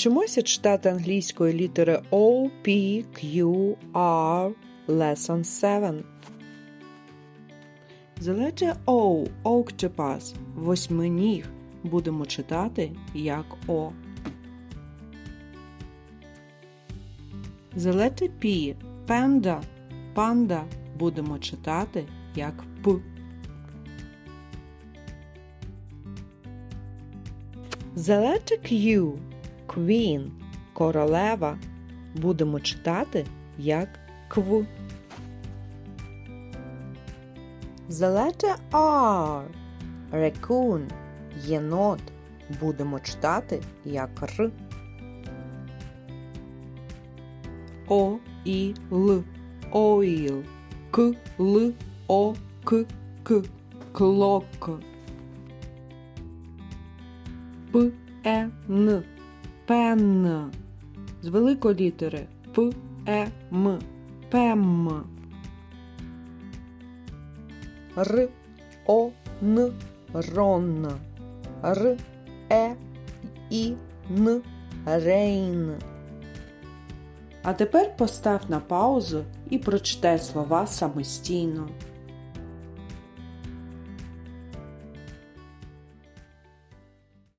Вчимося читати англійської літери O, P, Q, R, Lesson 7. The letter O, octopus, восьминіг, будемо читати як О. Letter P, panda, панда, будемо читати як П. The Q, Queen, королева, будемо читати як Кв. The letter R, Raccoon, єнот, будемо читати як Р. О, І, Л, Ойл, К, Л, О, К, К, Клок. П, Е, Н, пен. З великої літери П, Е, М, пем. Р, О, Н, рон. Р, Е, І, Н, рейн. А тепер постав на паузу і прочитай слова самостійно.